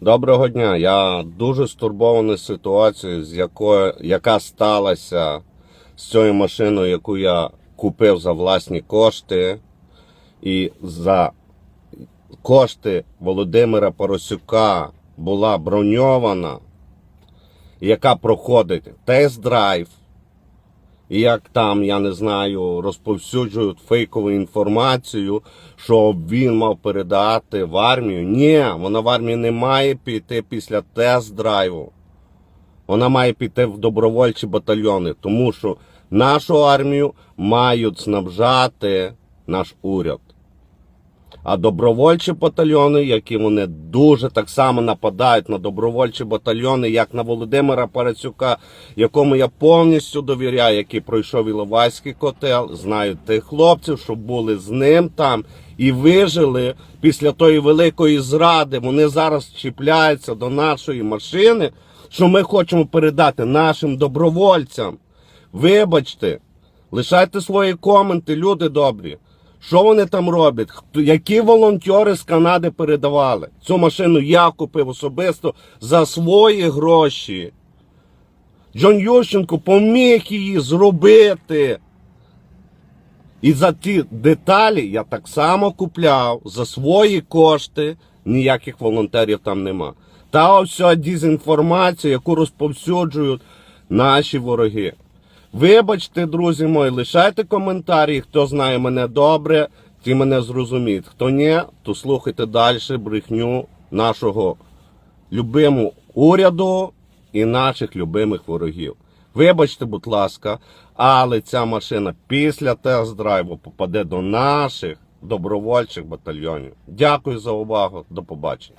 Доброго дня. Я дуже стурбований ситуацією, з якою, яка сталася з цією машиною, яку я купив за власні кошти. І за кошти Володимира Поросюка була броньована, яка проходить тест-драйв. І як там, я не знаю, розповсюджують фейкову інформацію, що він мав передати в армію. Ні, вона в армію не має піти після тест-драйву. Вона має піти в добровольчі батальйони, тому що нашу армію мають снабжати наш уряд. А добровольчі батальйони, які вони дуже так само нападають на добровольчі батальйони, як на Володимира Парацюка, якому я повністю довіряю, який пройшов Іловайський котел, знаю тих хлопців, що були з ним там і вижили після тої великої зради. Вони зараз чіпляються до нашої машини, що ми хочемо передати нашим добровольцям. Вибачте, лишайте свої коменти, люди добрі. Що вони там роблять? Які волонтери з Канади передавали? Цю машину я купив особисто за свої гроші. Джон Ющенко поміг її зробити. І за ті деталі я так само купляв за свої кошти. Ніяких волонтерів там нема. Та ось ця дезінформація, яку розповсюджують наші вороги. Вибачте, друзі мої, лишайте коментарі. Хто знає мене добре, ті мене зрозуміють. Хто ні, то слухайте далі брехню нашого любимого уряду і наших любимих ворогів. Вибачте, будь ласка, але ця машина після тест-драйву попаде до наших добровольчих батальйонів. Дякую за увагу. До побачення.